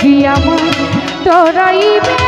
যোগী আমার তোরাই বে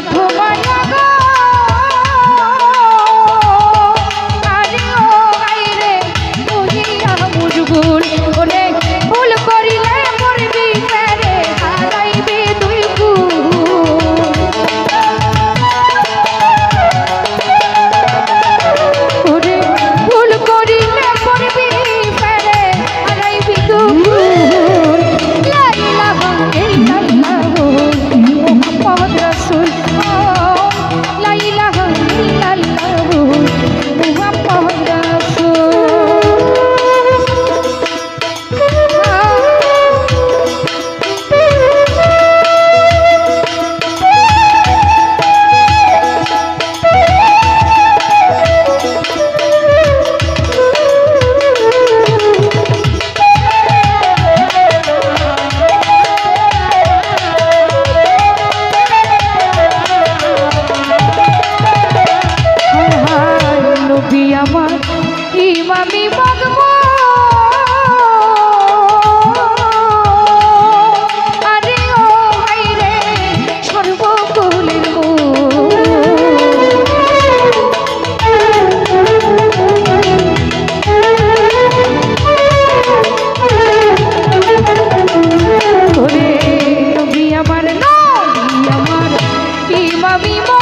ভক্ত দয়ালের নামে কাঠমালা movimos.